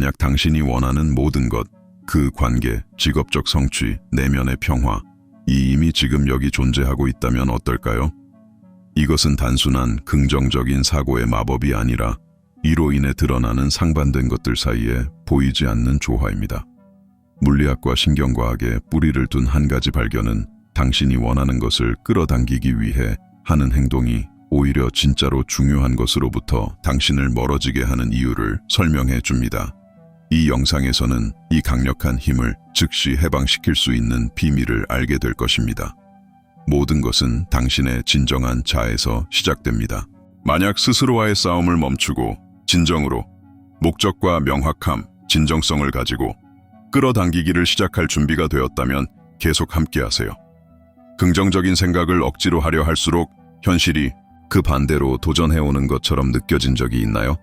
만약 당신이 원하는 모든 것, 그 관계, 직업적 성취, 내면의 평화, 이 이미 지금 여기 존재하고 있다면 어떨까요? 이것은 단순한 긍정적인 사고의 마법이 아니라 이로 인해 드러나는 상반된 것들 사이에 보이지 않는 조화입니다. 물리학과 신경과학의 뿌리를 둔 한 가지 발견은 당신이 원하는 것을 끌어당기기 위해 하는 행동이 오히려 진짜로 중요한 것으로부터 당신을 멀어지게 하는 이유를 설명해 줍니다. 이 영상에서는 이 강력한 힘을 즉시 해방시킬 수 있는 비밀을 알게 될 것입니다. 모든 것은 당신의 진정한 자에서 시작됩니다. 만약 스스로와의 싸움을 멈추고 진정으로 목적과 명확함, 진정성을 가지고 끌어당기기를 시작할 준비가 되었다면 계속 함께하세요. 긍정적인 생각을 억지로 하려 할수록 현실이 그 반대로 도전해오는 것처럼 느껴진 적이 있나요?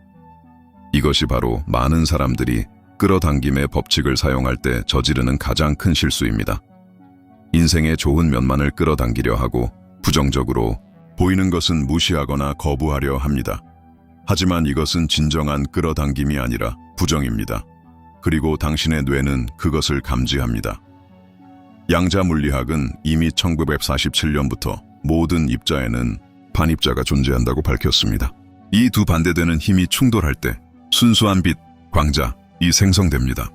이것이 바로 많은 사람들이 끌어당김의 법칙을 사용할 때 저지르는 가장 큰 실수입니다. 인생의 좋은 면만을 끌어당기려 하고 부정적으로 보이는 것은 무시하거나 거부하려 합니다. 하지만 이것은 진정한 끌어당김이 아니라 부정입니다. 그리고 당신의 뇌는 그것을 감지합니다. 양자 물리학은 이미 1947년부터 모든 입자에는 반입자가 존재한다고 밝혔습니다. 이 두 반대되는 힘이 충돌할 때 순수한 빛, 광자, 이 생성됩니다.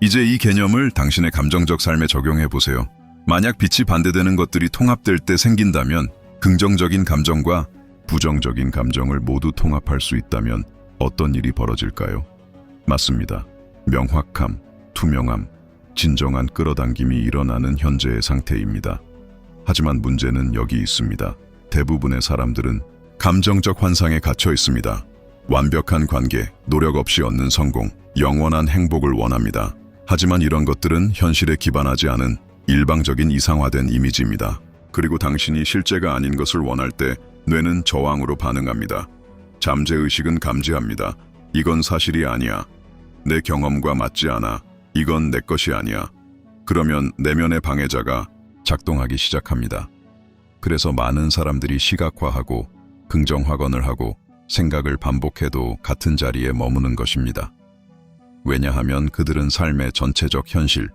이제 이 개념을 당신의 감정적 삶에 적용해 보세요. 만약 빛이 반대되는 것들이 통합될 때 생긴다면 긍정적인 감정과 부정적인 감정을 모두 통합할 수 있다면 어떤 일이 벌어질까요? 맞습니다. 명확함, 투명함, 진정한 끌어당김이 일어나는 현재의 상태입니다. 하지만 문제는 여기 있습니다. 대부분의 사람들은 감정적 환상에 갇혀 있습니다. 완벽한 관계, 노력 없이 얻는 성공, 영원한 행복을 원합니다. 하지만 이런 것들은 현실에 기반하지 않은 일방적인 이상화된 이미지입니다. 그리고 당신이 실제가 아닌 것을 원할 때 뇌는 저항으로 반응합니다. 잠재의식은 감지합니다. 이건 사실이 아니야. 내 경험과 맞지 않아. 이건 내 것이 아니야. 그러면 내면의 방해자가 작동하기 시작합니다. 그래서 많은 사람들이 시각화하고 긍정 확언을 하고 생각을 반복해도 같은 자리에 머무는 것입니다. 왜냐하면 그들은 삶의 전체적 현실,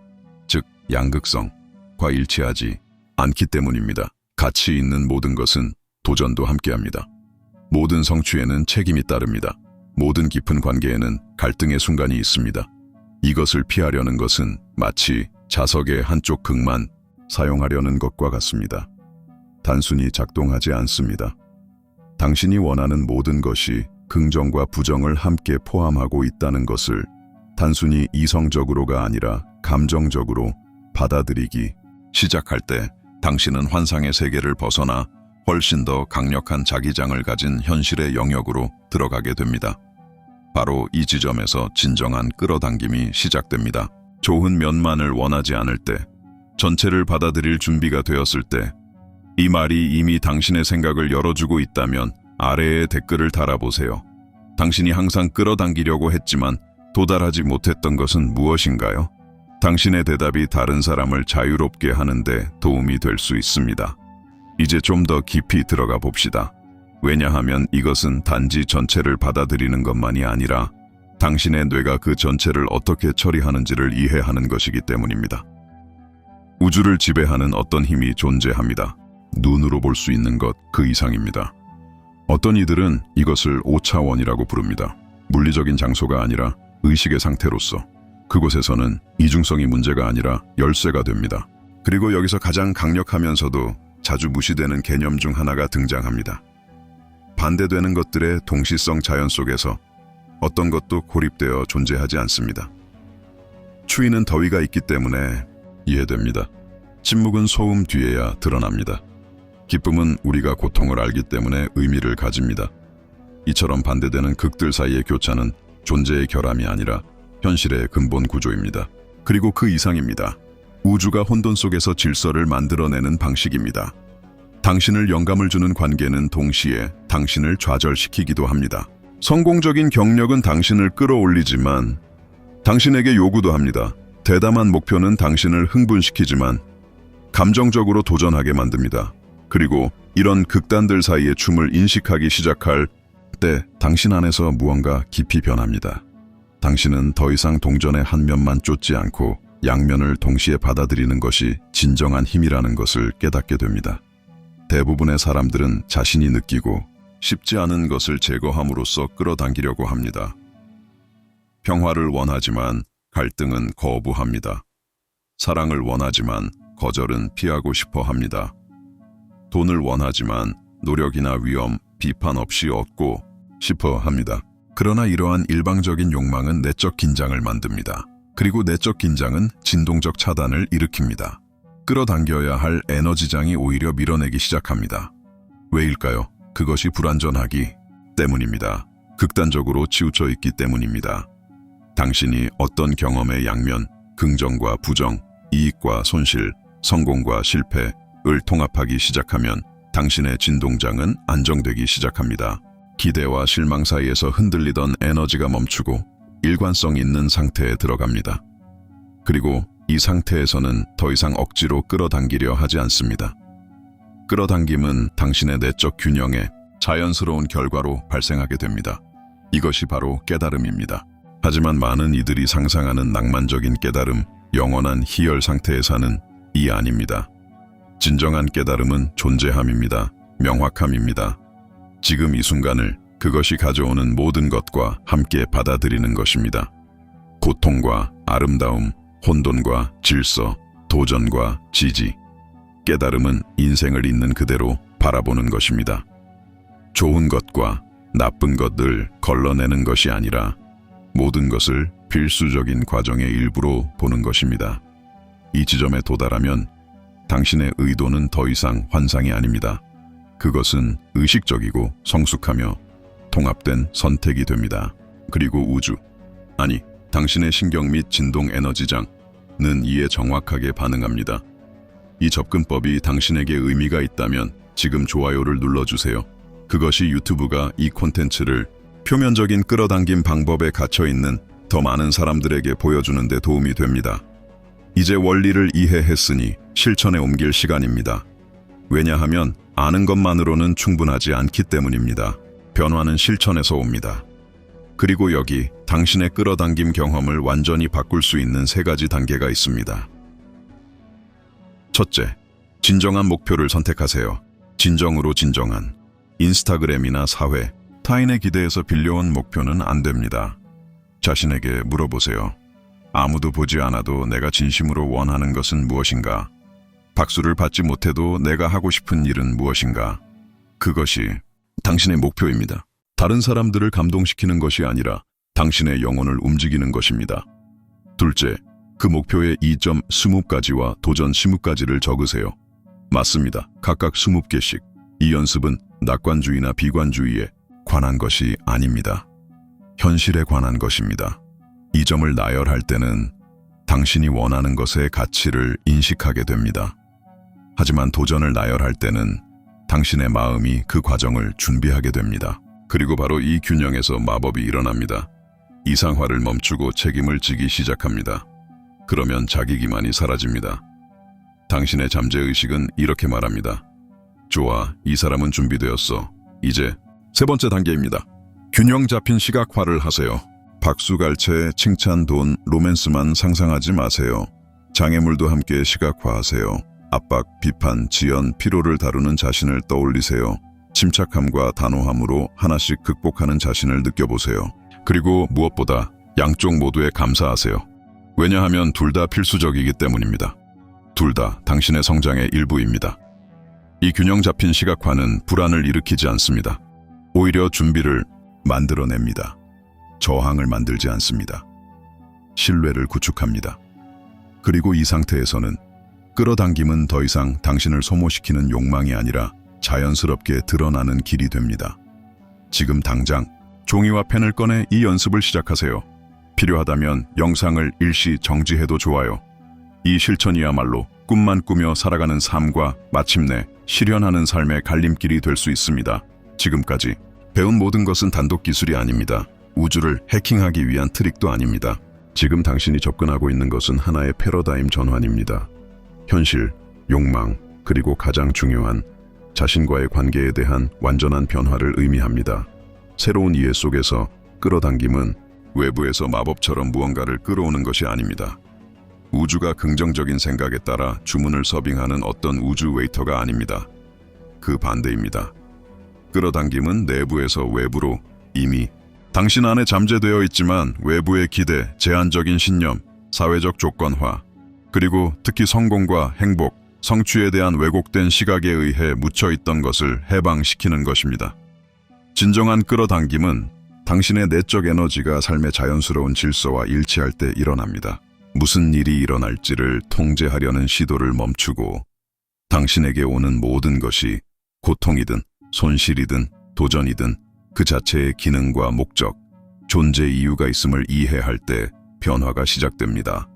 즉 양극성과 일치하지 않기 때문입니다. 가치 있는 모든 것은 도전도 함께합니다. 모든 성취에는 책임이 따릅니다. 모든 깊은 관계에는 갈등의 순간이 있습니다. 이것을 피하려는 것은 마치 자석의 한쪽 극만 사용하려는 것과 같습니다. 단순히 작동하지 않습니다. 당신이 원하는 모든 것이 긍정과 부정을 함께 포함하고 있다는 것을 단순히 이성적으로가 아니라 감정적으로 받아들이기 시작할 때 당신은 환상의 세계를 벗어나 훨씬 더 강력한 자기장을 가진 현실의 영역으로 들어가게 됩니다. 바로 이 지점에서 진정한 끌어당김이 시작됩니다. 좋은 면만을 원하지 않을 때, 전체를 받아들일 준비가 되었을 때, 이 말이 이미 당신의 생각을 열어주고 있다면 아래에 댓글을 달아보세요. 당신이 항상 끌어당기려고 했지만 도달하지 못했던 것은 무엇인가요? 당신의 대답이 다른 사람을 자유롭게 하는데 도움이 될 수 있습니다. 이제 좀 더 깊이 들어가 봅시다. 왜냐하면 이것은 단지 전체를 받아들이는 것만이 아니라 당신의 뇌가 그 전체를 어떻게 처리하는지를 이해하는 것이기 때문입니다. 우주를 지배하는 어떤 힘이 존재합니다. 눈으로 볼 수 있는 것 그 이상입니다. 어떤 이들은 이것을 5차원이라고 부릅니다. 물리적인 장소가 아니라 의식의 상태로서 그곳에서는 이중성이 문제가 아니라 열쇠가 됩니다. 그리고 여기서 가장 강력하면서도 자주 무시되는 개념 중 하나가 등장합니다. 반대되는 것들의 동시성 자연 속에서 어떤 것도 고립되어 존재하지 않습니다. 추위는 더위가 있기 때문에 이해됩니다. 침묵은 소음 뒤에야 드러납니다. 기쁨은 우리가 고통을 알기 때문에 의미를 가집니다. 이처럼 반대되는 극들 사이의 교차는 존재의 결함이 아니라 현실의 근본 구조입니다. 그리고 그 이상입니다. 우주가 혼돈 속에서 질서를 만들어내는 방식입니다. 당신을 영감을 주는 관계는 동시에 당신을 좌절시키기도 합니다. 성공적인 경력은 당신을 끌어올리지만 당신에게 요구도 합니다. 대담한 목표는 당신을 흥분시키지만 감정적으로 도전하게 만듭니다. 그리고 이런 극단들 사이의 춤을 인식하기 시작할 때 당신 안에서 무언가 깊이 변합니다. 당신은 더 이상 동전의 한 면만 쫓지 않고 양면을 동시에 받아들이는 것이 진정한 힘이라는 것을 깨닫게 됩니다. 대부분의 사람들은 자신이 느끼고 쉽지 않은 것을 제거함으로써 끌어당기려고 합니다. 평화를 원하지만 갈등은 거부합니다. 사랑을 원하지만 거절은 피하고 싶어 합니다. 돈을 원하지만 노력이나 위험, 비판 없이 얻고 싶어 합니다. 그러나 이러한 일방적인 욕망은 내적 긴장을 만듭니다. 그리고 내적 긴장은 진동적 차단을 일으킵니다. 끌어당겨야 할 에너지장이 오히려 밀어내기 시작합니다. 왜일까요? 그것이 불완전하기 때문입니다. 극단적으로 치우쳐 있기 때문입니다. 당신이 어떤 경험의 양면, 긍정과 부정, 이익과 손실, 성공과 실패 를 통합하기 시작하면 당신의 진동장은 안정되기 시작합니다. 기대와 실망 사이에서 흔들리던 에너지가 멈추고 일관성 있는 상태에 들어갑니다. 그리고 이 상태에서는 더 이상 억지로 끌어당기려 하지 않습니다. 끌어당김은 당신의 내적 균형에 자연스러운 결과로 발생하게 됩니다. 이것이 바로 깨달음입니다. 하지만 많은 이들이 상상하는 낭만적인 깨달음, 영원한 희열 상태에 사는 이 아닙니다. 진정한 깨달음은 존재함입니다. 명확함입니다. 지금 이 순간을 그것이 가져오는 모든 것과 함께 받아들이는 것입니다. 고통과 아름다움, 혼돈과 질서, 도전과 지지. 깨달음은 인생을 있는 그대로 바라보는 것입니다. 좋은 것과 나쁜 것을 걸러내는 것이 아니라 모든 것을 필수적인 과정의 일부로 보는 것입니다. 이 지점에 도달하면 당신의 의도는 더 이상 환상이 아닙니다. 그것은 의식적이고 성숙하며 통합된 선택이 됩니다. 그리고 우주, 아니, 당신의 신경 및 진동 에너지장은 이에 정확하게 반응합니다. 이 접근법이 당신에게 의미가 있다면 지금 좋아요를 눌러주세요. 그것이 유튜브가 이 콘텐츠를 표면적인 끌어당김 방법에 갇혀 있는 더 많은 사람들에게 보여주는 데 도움이 됩니다. 이제 원리를 이해했으니 실천에 옮길 시간입니다. 왜냐하면 아는 것만으로는 충분하지 않기 때문입니다. 변화는 실천에서 옵니다. 그리고 여기 당신의 끌어당김 경험을 완전히 바꿀 수 있는 세 가지 단계가 있습니다. 첫째, 진정한 목표를 선택하세요. 진정으로 진정한. 인스타그램이나 사회, 타인의 기대에서 빌려온 목표는 안 됩니다. 자신에게 물어보세요. 아무도 보지 않아도 내가 진심으로 원하는 것은 무엇인가? 박수를 받지 못해도 내가 하고 싶은 일은 무엇인가? 그것이 당신의 목표입니다. 다른 사람들을 감동시키는 것이 아니라 당신의 영혼을 움직이는 것입니다. 둘째, 그 목표의 2점 20가지와 도전 20가지를 적으세요. 맞습니다. 각각 20개씩. 이 연습은 낙관주의나 비관주의에 관한 것이 아닙니다. 현실에 관한 것입니다. 이 점을 나열할 때는 당신이 원하는 것의 가치를 인식하게 됩니다. 하지만 도전을 나열할 때는 당신의 마음이 그 과정을 준비하게 됩니다. 그리고 바로 이 균형에서 마법이 일어납니다. 이상화를 멈추고 책임을 지기 시작합니다. 그러면 자기 기만이 사라집니다. 당신의 잠재의식은 이렇게 말합니다. 좋아, 이 사람은 준비되었어. 이제 세 번째 단계입니다. 균형 잡힌 시각화를 하세요. 박수갈채, 칭찬, 돈, 로맨스만 상상하지 마세요. 장애물도 함께 시각화하세요. 압박, 비판, 지연, 피로를 다루는 자신을 떠올리세요. 침착함과 단호함으로 하나씩 극복하는 자신을 느껴보세요. 그리고 무엇보다 양쪽 모두에 감사하세요. 왜냐하면 둘 다 필수적이기 때문입니다. 둘 다 당신의 성장의 일부입니다. 이 균형 잡힌 시각화는 불안을 일으키지 않습니다. 오히려 준비를 만들어냅니다. 저항을 만들지 않습니다. 신뢰를 구축합니다. 그리고 이 상태에서는 끌어당김은 더 이상 당신을 소모시키는 욕망이 아니라 자연스럽게 드러나는 길이 됩니다. 지금 당장 종이와 펜을 꺼내 이 연습을 시작하세요. 필요하다면 영상을 일시 정지해도 좋아요. 이 실천이야말로 꿈만 꾸며 살아가는 삶과 마침내 실현하는 삶의 갈림길이 될 수 있습니다. 지금까지 배운 모든 것은 단독 기술이 아닙니다. 우주를 해킹하기 위한 트릭도 아닙니다. 지금 당신이 접근하고 있는 것은 하나의 패러다임 전환입니다. 현실, 욕망, 그리고 가장 중요한 자신과의 관계에 대한 완전한 변화를 의미합니다. 새로운 이해 속에서 끌어당김은 외부에서 마법처럼 무언가를 끌어오는 것이 아닙니다. 우주가 긍정적인 생각에 따라 주문을 서빙하는 어떤 우주 웨이터가 아닙니다. 그 반대입니다. 끌어당김은 내부에서 외부로 이미 당신 안에 잠재되어 있지만 외부의 기대, 제한적인 신념, 사회적 조건화, 그리고 특히 성공과 행복, 성취에 대한 왜곡된 시각에 의해 묻혀 있던 것을 해방시키는 것입니다. 진정한 끌어당김은 당신의 내적 에너지가 삶의 자연스러운 질서와 일치할 때 일어납니다. 무슨 일이 일어날지를 통제하려는 시도를 멈추고 당신에게 오는 모든 것이 고통이든 손실이든 도전이든 그 자체의 기능과 목적, 존재 이유가 있음을 이해할 때 변화가 시작됩니다.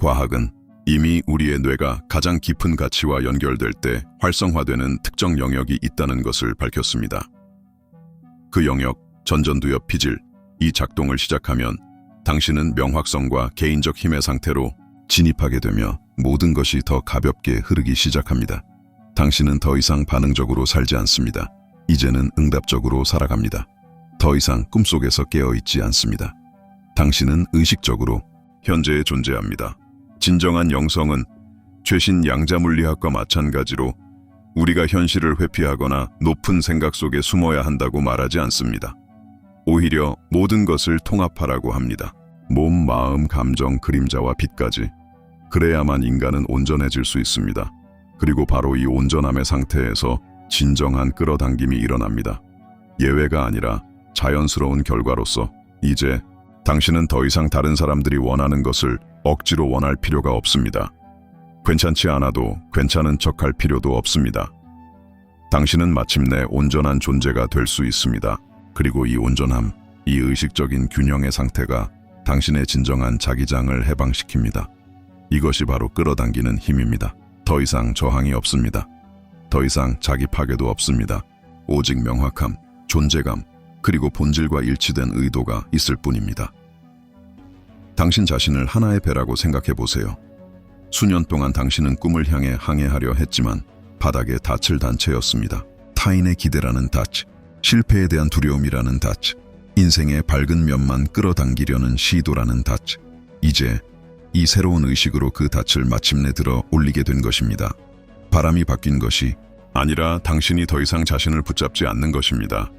과학은 이미 우리의 뇌가 가장 깊은 가치와 연결될 때 활성화되는 특정 영역이 있다는 것을 밝혔습니다. 그 영역, 전전두엽 피질, 이 작동을 시작하면 당신은 명확성과 개인적 힘의 상태로 진입하게 되며 모든 것이 더 가볍게 흐르기 시작합니다. 당신은 더 이상 반응적으로 살지 않습니다. 이제는 응답적으로 살아갑니다. 더 이상 꿈속에서 깨어있지 않습니다. 당신은 의식적으로 현재에 존재합니다. 진정한 영성은 최신 양자물리학과 마찬가지로 우리가 현실을 회피하거나 높은 생각 속에 숨어야 한다고 말하지 않습니다. 오히려 모든 것을 통합하라고 합니다. 몸, 마음, 감정, 그림자와 빛까지. 그래야만 인간은 온전해질 수 있습니다. 그리고 바로 이 온전함의 상태에서 진정한 끌어당김이 일어납니다. 예외가 아니라 자연스러운 결과로서 이제 당신은 더 이상 다른 사람들이 원하는 것을 억지로 원할 필요가 없습니다. 괜찮지 않아도 괜찮은 척할 필요도 없습니다. 당신은 마침내 온전한 존재가 될 수 있습니다. 그리고 이 온전함, 이 의식적인 균형의 상태가 당신의 진정한 자기장을 해방시킵니다. 이것이 바로 끌어당기는 힘입니다. 더 이상 저항이 없습니다. 더 이상 자기 파괴도 없습니다. 오직 명확함, 존재감, 그리고 본질과 일치된 의도가 있을 뿐입니다. 당신 자신을 하나의 배라고 생각해 보세요. 수년 동안 당신은 꿈을 향해 항해하려 했지만 바닥에 닻을 단 채였습니다. 타인의 기대라는 닻, 실패에 대한 두려움이라는 닻, 인생의 밝은 면만 끌어당기려는 시도라는 닻. 이제 이 새로운 의식으로 그 닻을 마침내 들어 올리게 된 것입니다. 바람이 바뀐 것이 아니라 당신이 더 이상 자신을 붙잡지 않는 것입니다.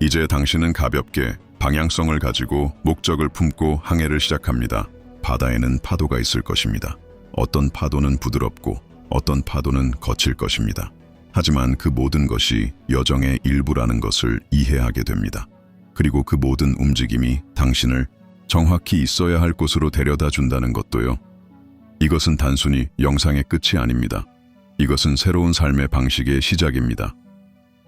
이제 당신은 가볍게 방향성을 가지고 목적을 품고 항해를 시작합니다. 바다에는 파도가 있을 것입니다. 어떤 파도는 부드럽고 어떤 파도는 거칠 것입니다. 하지만 그 모든 것이 여정의 일부라는 것을 이해하게 됩니다. 그리고 그 모든 움직임이 당신을 정확히 있어야 할 곳으로 데려다 준다는 것도요. 이것은 단순히 영상의 끝이 아닙니다. 이것은 새로운 삶의 방식의 시작입니다.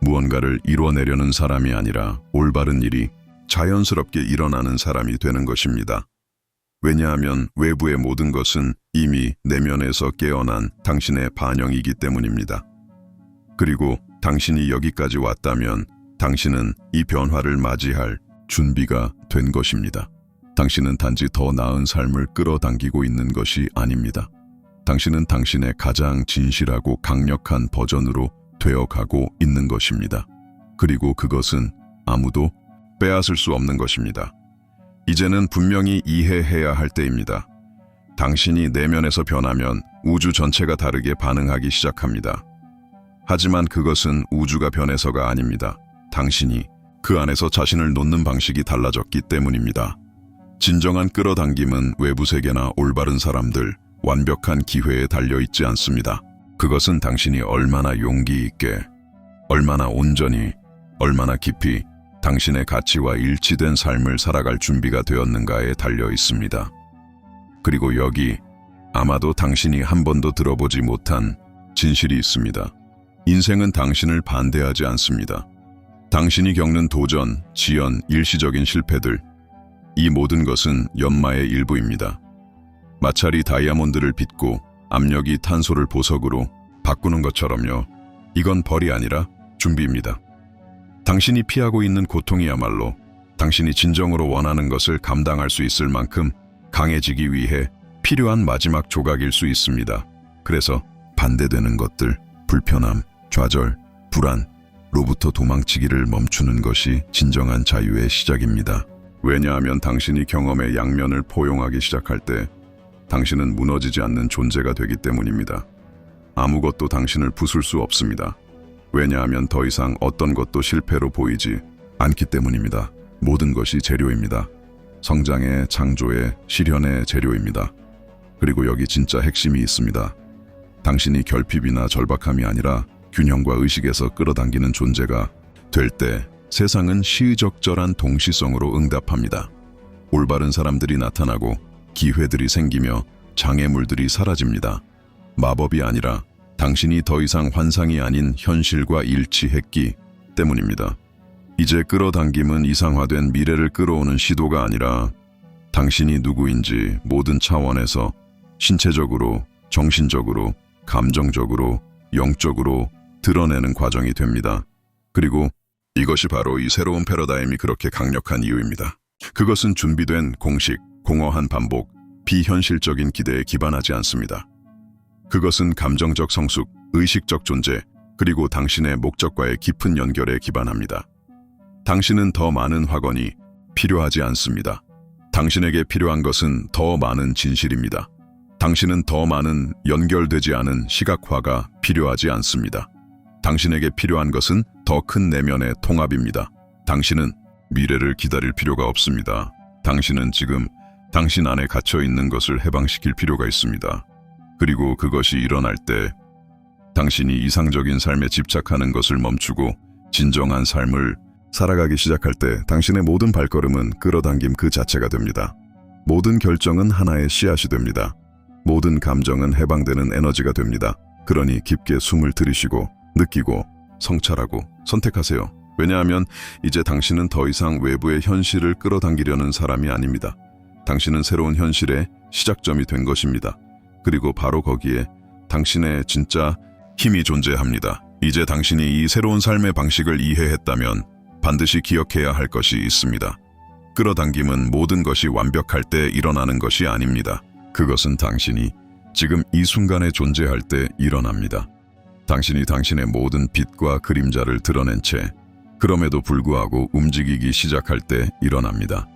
무언가를 이뤄내려는 사람이 아니라 올바른 일이 자연스럽게 일어나는 사람이 되는 것입니다. 왜냐하면 외부의 모든 것은 이미 내면에서 깨어난 당신의 반영이기 때문입니다. 그리고 당신이 여기까지 왔다면 당신은 이 변화를 맞이할 준비가 된 것입니다. 당신은 단지 더 나은 삶을 끌어당기고 있는 것이 아닙니다. 당신은 당신의 가장 진실하고 강력한 버전으로 되어가고 있는 것입니다. 그리고 그것은 아무도 빼앗을 수 없는 것입니다. 이제는 분명히 이해해야 할 때입니다. 당신이 내면에서 변하면 우주 전체가 다르게 반응하기 시작합니다. 하지만 그것은 우주가 변해서가 아닙니다. 당신이 그 안에서 자신을 놓는 방식이 달라졌기 때문입니다. 진정한 끌어당김은 외부 세계나 올바른 사람들, 완벽한 기회에 달려 있지 않습니다. 그것은 당신이 얼마나 용기 있게, 얼마나 온전히, 얼마나 깊이 당신의 가치와 일치된 삶을 살아갈 준비가 되었는가에 달려 있습니다. 그리고 여기 아마도 당신이 한 번도 들어보지 못한 진실이 있습니다. 인생은 당신을 반대하지 않습니다. 당신이 겪는 도전, 지연, 일시적인 실패들, 이 모든 것은 연마의 일부입니다. 마찰이 다이아몬드를 빚고 압력이 탄소를 보석으로 바꾸는 것처럼요. 이건 벌이 아니라 준비입니다. 당신이 피하고 있는 고통이야말로 당신이 진정으로 원하는 것을 감당할 수 있을 만큼 강해지기 위해 필요한 마지막 조각일 수 있습니다. 그래서 반대되는 것들, 불편함, 좌절, 불안, 로부터 도망치기를 멈추는 것이 진정한 자유의 시작입니다. 왜냐하면 당신이 경험의 양면을 포용하기 시작할 때 당신은 무너지지 않는 존재가 되기 때문입니다. 아무것도 당신을 부술 수 없습니다. 왜냐하면 더 이상 어떤 것도 실패로 보이지 않기 때문입니다. 모든 것이 재료입니다. 성장의, 창조의, 실현의 재료입니다. 그리고 여기 진짜 핵심이 있습니다. 당신이 결핍이나 절박함이 아니라 균형과 의식에서 끌어당기는 존재가 될 때 세상은 시의적절한 동시성으로 응답합니다. 올바른 사람들이 나타나고 기회들이 생기며 장애물들이 사라집니다. 마법이 아니라 당신이 더 이상 환상이 아닌 현실과 일치했기 때문입니다. 이제 끌어당김은 이상화된 미래를 끌어오는 시도가 아니라 당신이 누구인지 모든 차원에서 신체적으로, 정신적으로, 감정적으로, 영적으로 드러내는 과정이 됩니다. 그리고 이것이 바로 이 새로운 패러다임이 그렇게 강력한 이유입니다. 그것은 준비된 공식, 공허한 반복, 비현실적인 기대에 기반하지 않습니다. 그것은 감정적 성숙, 의식적 존재, 그리고 당신의 목적과의 깊은 연결에 기반합니다. 당신은 더 많은 확언이 필요하지 않습니다. 당신에게 필요한 것은 더 많은 진실입니다. 당신은 더 많은 연결되지 않은 시각화가 필요하지 않습니다. 당신에게 필요한 것은 더 큰 내면의 통합입니다. 당신은 미래를 기다릴 필요가 없습니다. 당신은 지금 당신 안에 갇혀 있는 것을 해방시킬 필요가 있습니다. 그리고 그것이 일어날 때 당신이 이상적인 삶에 집착하는 것을 멈추고 진정한 삶을 살아가기 시작할 때 당신의 모든 발걸음은 끌어당김 그 자체가 됩니다. 모든 결정은 하나의 씨앗이 됩니다. 모든 감정은 해방되는 에너지가 됩니다. 그러니 깊게 숨을 들이쉬고 느끼고 성찰하고 선택하세요. 왜냐하면 이제 당신은 더 이상 외부의 현실을 끌어당기려는 사람이 아닙니다. 당신은 새로운 현실의 시작점이 된 것입니다. 그리고 바로 거기에 당신의 진짜 힘이 존재합니다. 이제 당신이 이 새로운 삶의 방식을 이해했다면 반드시 기억해야 할 것이 있습니다. 끌어당김은 모든 것이 완벽할 때 일어나는 것이 아닙니다. 그것은 당신이 지금 이 순간에 존재할 때 일어납니다. 당신이 당신의 모든 빛과 그림자를 드러낸 채 그럼에도 불구하고 움직이기 시작할 때 일어납니다.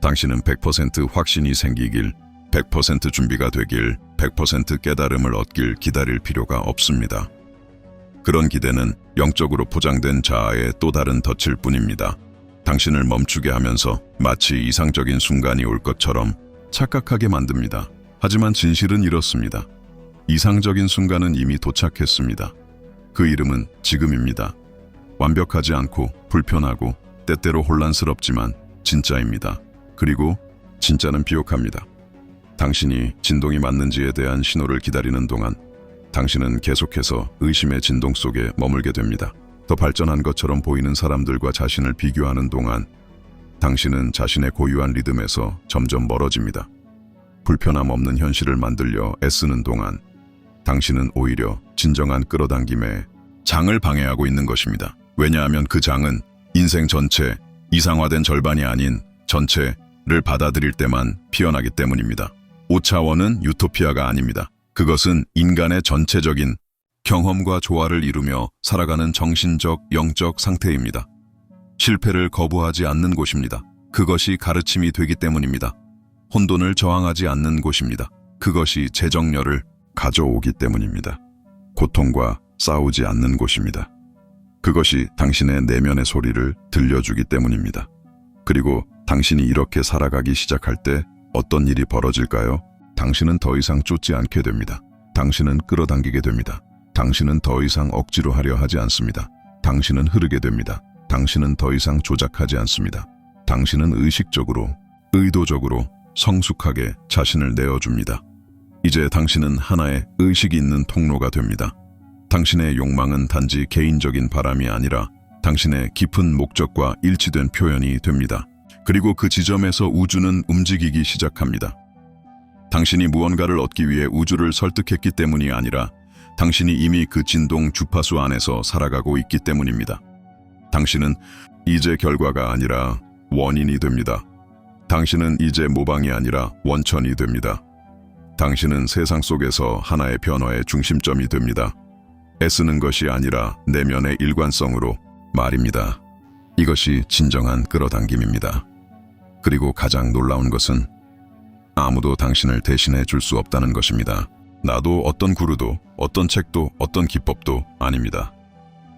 당신은 100% 확신이 생기길, 100% 준비가 되길, 100% 깨달음을 얻길 기다릴 필요가 없습니다. 그런 기대는 영적으로 포장된 자아의 또 다른 덫일 뿐입니다. 당신을 멈추게 하면서 마치 이상적인 순간이 올 것처럼 착각하게 만듭니다. 하지만 진실은 이렇습니다. 이상적인 순간은 이미 도착했습니다. 그 이름은 지금입니다. 완벽하지 않고 불편하고 때때로 혼란스럽지만 진짜입니다. 그리고 진짜는 비옥합니다. 당신이 진동이 맞는지에 대한 신호를 기다리는 동안 당신은 계속해서 의심의 진동 속에 머물게 됩니다. 더 발전한 것처럼 보이는 사람들과 자신을 비교하는 동안 당신은 자신의 고유한 리듬에서 점점 멀어집니다. 불편함 없는 현실을 만들려 애쓰는 동안 당신은 오히려 진정한 끌어당김에 장을 방해하고 있는 것입니다. 왜냐하면 그 장은 인생 전체, 이상화된 절반이 아닌 전체 를 받아들일 때만 피어나기 때문입니다. 5차원은 유토피아가 아닙니다. 그것은 인간의 전체적인 경험과 조화를 이루며 살아가는 정신적, 영적 상태입니다. 실패를 거부하지 않는 곳입니다. 그것이 가르침이 되기 때문입니다. 혼돈을 저항하지 않는 곳입니다. 그것이 재정렬을 가져오기 때문입니다. 고통과 싸우지 않는 곳입니다. 그것이 당신의 내면의 소리를 들려주기 때문입니다. 그리고 당신이 이렇게 살아가기 시작할 때 어떤 일이 벌어질까요? 당신은 더 이상 쫓지 않게 됩니다. 당신은 끌어당기게 됩니다. 당신은 더 이상 억지로 하려 하지 않습니다. 당신은 흐르게 됩니다. 당신은 더 이상 조작하지 않습니다. 당신은 의식적으로, 의도적으로 성숙하게 자신을 내어줍니다. 이제 당신은 하나의 의식이 있는 통로가 됩니다. 당신의 욕망은 단지 개인적인 바람이 아니라 당신의 깊은 목적과 일치된 표현이 됩니다. 그리고 그 지점에서 우주는 움직이기 시작합니다. 당신이 무언가를 얻기 위해 우주를 설득했기 때문이 아니라 당신이 이미 그 진동 주파수 안에서 살아가고 있기 때문입니다. 당신은 이제 결과가 아니라 원인이 됩니다. 당신은 이제 모방이 아니라 원천이 됩니다. 당신은 세상 속에서 하나의 변화의 중심점이 됩니다. 애쓰는 것이 아니라 내면의 일관성으로 말입니다. 이것이 진정한 끌어당김입니다. 그리고 가장 놀라운 것은 아무도 당신을 대신해 줄 수 없다는 것입니다. 나도 어떤 구루도, 어떤 책도, 어떤 기법도 아닙니다.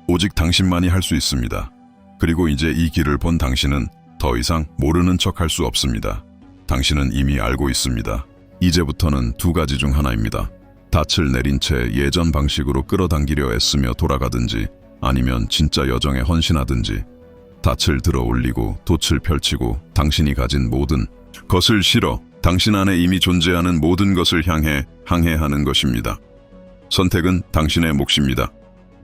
오직 당신만이 할 수 있습니다. 그리고 이제 이 길을 본 당신은 더 이상 모르는 척 할 수 없습니다. 당신은 이미 알고 있습니다. 이제부터는 두 가지 중 하나입니다. 닻을 내린 채 예전 방식으로 끌어당기려 애쓰며 돌아가든지 아니면 진짜 여정에 헌신하든지 닻을 들어 올리고 돛을 펼치고 당신이 가진 모든 것을 실어 당신 안에 이미 존재하는 모든 것을 향해 항해하는 것입니다. 선택은 당신의 몫입니다.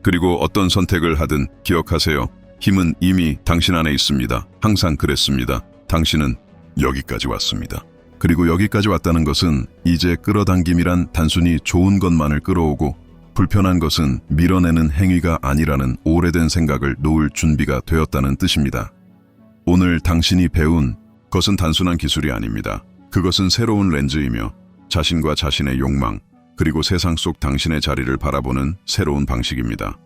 그리고 어떤 선택을 하든 기억하세요. 힘은 이미 당신 안에 있습니다. 항상 그랬습니다. 당신은 여기까지 왔습니다. 그리고 여기까지 왔다는 것은 이제 끌어당김이란 단순히 좋은 것만을 끌어오고 불편한 것은 밀어내는 행위가 아니라는 오래된 생각을 놓을 준비가 되었다는 뜻입니다. 오늘 당신이 배운 것은 단순한 기술이 아닙니다. 그것은 새로운 렌즈이며 자신과 자신의 욕망, 그리고 세상 속 당신의 자리를 바라보는 새로운 방식입니다.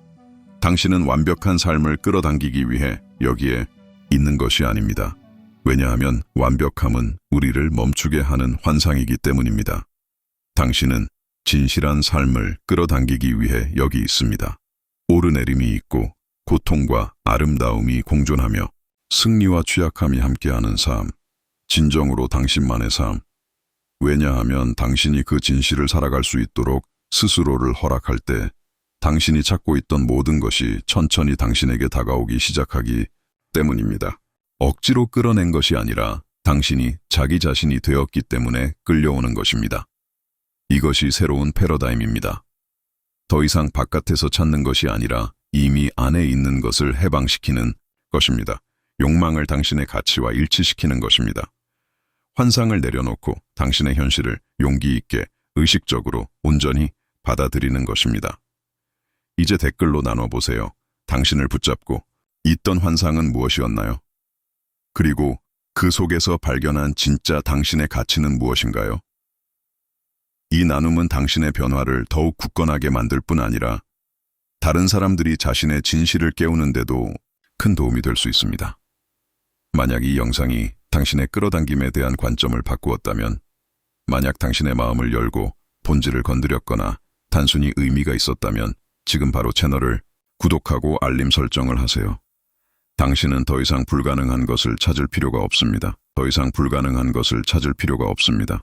당신은 완벽한 삶을 끌어당기기 위해 여기에 있는 것이 아닙니다. 왜냐하면 완벽함은 우리를 멈추게 하는 환상이기 때문입니다. 당신은 진실한 삶을 끌어당기기 위해 여기 있습니다. 오르내림이 있고 고통과 아름다움이 공존하며 승리와 취약함이 함께하는 삶, 진정으로 당신만의 삶. 왜냐하면 당신이 그 진실을 살아갈 수 있도록 스스로를 허락할 때 당신이 찾고 있던 모든 것이 천천히 당신에게 다가오기 시작하기 때문입니다. 억지로 끌어낸 것이 아니라 당신이 자기 자신이 되었기 때문에 끌려오는 것입니다. 이것이 새로운 패러다임입니다. 더 이상 바깥에서 찾는 것이 아니라 이미 안에 있는 것을 해방시키는 것입니다. 욕망을 당신의 가치와 일치시키는 것입니다. 환상을 내려놓고 당신의 현실을 용기 있게 의식적으로 온전히 받아들이는 것입니다. 이제 댓글로 나눠보세요. 당신을 붙잡고 있던 환상은 무엇이었나요? 그리고 그 속에서 발견한 진짜 당신의 가치는 무엇인가요? 이 나눔은 당신의 변화를 더욱 굳건하게 만들 뿐 아니라 다른 사람들이 자신의 진실을 깨우는데도 큰 도움이 될 수 있습니다. 만약 이 영상이 당신의 끌어당김에 대한 관점을 바꾸었다면, 만약 당신의 마음을 열고 본질을 건드렸거나 단순히 의미가 있었다면 지금 바로 채널을 구독하고 알림 설정을 하세요. 당신은 더 이상 불가능한 것을 찾을 필요가 없습니다. 더 이상 불가능한 것을 찾을 필요가 없습니다.